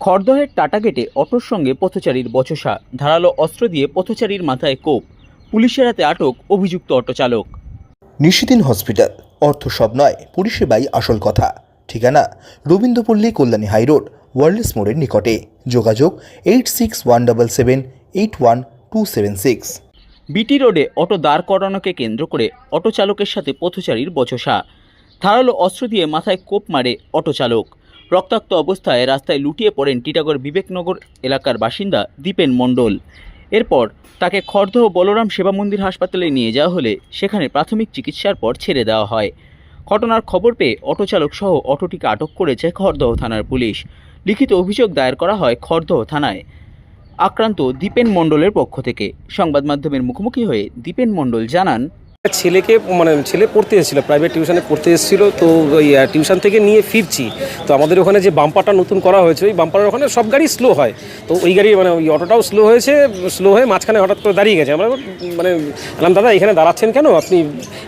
খড়দহের tata গেটে অটোর সঙ্গে পথচারীর বচসা। ধারালো অস্ত্র দিয়ে পথচারীর মাথায় কোপ। পুলিশের হাতে আটক অভিযুক্ত অটো চালক। নিশিদিন হসপিটাল। অর্থ সব নয় পরিষেবাই আসল কথা। ঠিকানা রবীন্দ্রপল্লী কল্যাণী হাইরোড ওয়ার্ল্ডস মোড়ের নিকটে। যোগাযোগ eight six one double seven eight one two seven six. BT রোডে অটো দাঁড় করানোকে কেন্দ্র করে অটো চালকের সাথে পথচারীর বচসা। ধারালো অস্ত্র দিয়ে মাথায় কোপ মারে অটো চালক। রক্তাক্ত অবস্থায় রাস্তায় লুটিয়ে পড়েন টিটাগড় বিবেকনগর এলাকার বাসিন্দা দীপেন মণ্ডল। এরপর তাকে খড়দহ বলরাম সেবা মন্দির হাসপাতালে নিয়ে যাওয়া হলে সেখানে প্রাথমিক চিকিৎসার পর ছেড়ে দেওয়া হয়। ঘটনার খবর পেয়ে অটো চালক সহ অটোটিকে আটক করেছে খড়দহ থানার পুলিশ। লিখিত অভিযোগ দায়ের করা হয় খড়দহ থানায়। আক্রান্ত দীপেন মণ্ডলের পক্ষ থেকে। সংবাদ মাধ্যমের মুখোমুখি হয়ে দীপেন মণ্ডল জানান ছেলেকে মানে ছেলে পড়তে এসেছিল প্রাইভেট টিউশনে পড়তে এসেছিল, তো ওই টিউশন থেকে নিয়ে ফিরছি। তো আমাদের ওখানে যে বাম্পারটা নতুন করা হয়েছে, ওই বাম্পারের ওখানে সব গাড়ি স্লো হয়। তো ওই গাড়ি মানে ওই অটোটাও স্লো হয়েছে স্লো হয়ে মাঝখানে হঠাৎ করে দাঁড়িয়ে গেছে। আমরা মানে বললাম, দাদা, এখানে দাঁড়াচ্ছেন কেন? আপনি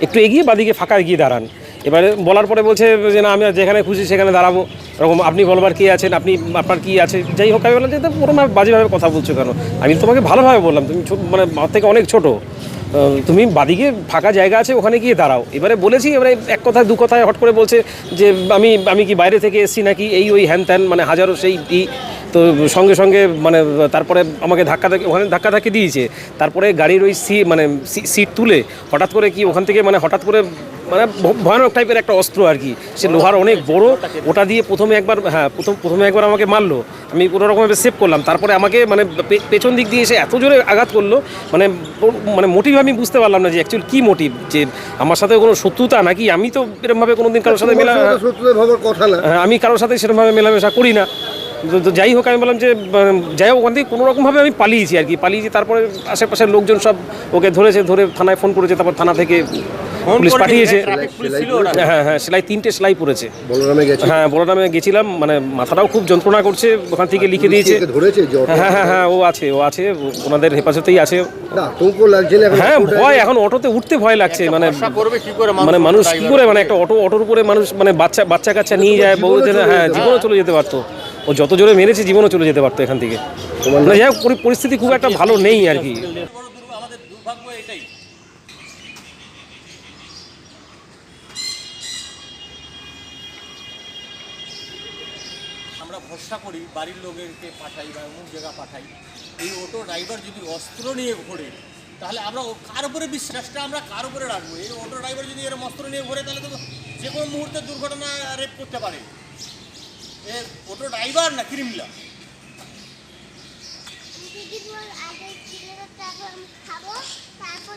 একটু এগিয়ে বাদিকে ফাঁকা এগিয়ে দাঁড়ান। এবারে বলার পরে বলছে যে, না, আমি যেখানে খুশি সেখানে দাঁড়াবো। এরকম, আপনি বলবার কি আছেন? আপনি, আপনার কী আছে? যাই হোক, আমি বললাম যে ওরকম বাজেভাবে কথা বলছো কেন? আমি তোমাকে ভালোভাবে বললাম, তুমি মানে আমার থেকে অনেক ছোটো। তুমি বাদিকে ফাঁকা জায়গা আছে, ওখানে গিয়ে দাঁড়াও। এবারে বলেছি, এবারে এক কথায়, দু কথায় হট করে বলছে যে, আমি আমি কি বাইরে থেকে এসেছি নাকি? এই ওই হ্যান ত্যান মানে হাজারো সেই ই, তো সঙ্গে সঙ্গে মানে তারপরে আমাকে ধাক্কা ধাক্কি, ওখানে ধাক্কা ধাক্কি দিয়েছে। তারপরে গাড়ির ওই সি মানে সিট তুলে হঠাৎ করে কি ওখান থেকে মানে হঠাৎ করে মানে ভয়ানক টাইপের একটা অস্ত্র আর কি। সে লোহার অনেক বড় ওটা দিয়ে প্রথমে একবার হ্যাঁ প্রথম প্রথমে একবার আমাকে মারলো। আমি কোনো রকমভাবে সেভ করলাম। তারপরে আমাকে মানে পেছন দিক দিয়ে এসে এত জোরে আঘাত করল মানে মানে মোটিভ আমি বুঝতে পারলাম না যে অ্যাকচুয়ালি কী মোটিভ যে আমার সাথে কোনো শত্রুতা নাকি? আমি তো এরকমভাবে কোনো দিন কারোর সাথে মেলা কথা না। হ্যাঁ, আমি কারোর সাথে সেরকমভাবে মেলামেশা করি না। তো- যাই হোক আমি বললাম যে যাই হোক ওখান থেকে কোনো রকমভাবে আমি পালিয়েছি আর কি। পালিয়েছি তারপরে আশেপাশের লোকজন সব ওকে ধরেছে ধরে থানায় ফোন করেছে তারপর থানা থেকে পুলিশ পাঠিয়েছে। হ্যাঁ হ্যাঁ সেলাই তিনটে সেলাই পড়েছে। বলরামে হ্যাঁ বড়দামে গেছিলাম মানে মাথাটাও খুব যন্ত্রণা করছে ওখান থেকে লিখে দিয়েছে। হ্যাঁ হ্যাঁ হ্যাঁ ও আছে ও আছে ওনাদের হেফাজতেই আছে। হ্যাঁ ভয় এখন অটোতে উঠতে ভয় লাগছে মানে মানে মানুষ কি করে মানে একটা অটো অটোর উপরে মানুষ মানে বাচ্চা বাচ্চা কাচ্চা নিয়ে যায় বউ হ্যাঁ চলে যেতে জীবনও চলে যেতে পারতো। ও যত জোরে মেরেছে জীবনও চলে যেতে পারতো এখান থেকে। মানে যাই হোক পরিস্থিতি খুব একটা ভালো নেই আর কি। আমরা ভরসা করি বাড়ির লোকেরকে পাঠাই বা অমুক জায়গা পাঠাই, এই অটো ড্রাইভার যদি অস্ত্র নিয়ে ঘোরে, তাহলে আমরা কার উপরে বিশ্বাসটা আমরা কার উপরে রাখব? এই অটো ড্রাইভার যদি এরকম অস্ত্র নিয়ে ঘোরে, তাহলে তো যে কোনো মুহূর্তে দুর্ঘটনা রেপ করতে পারে। এ অটো ড্রাইভার না আমি খাব, তারপর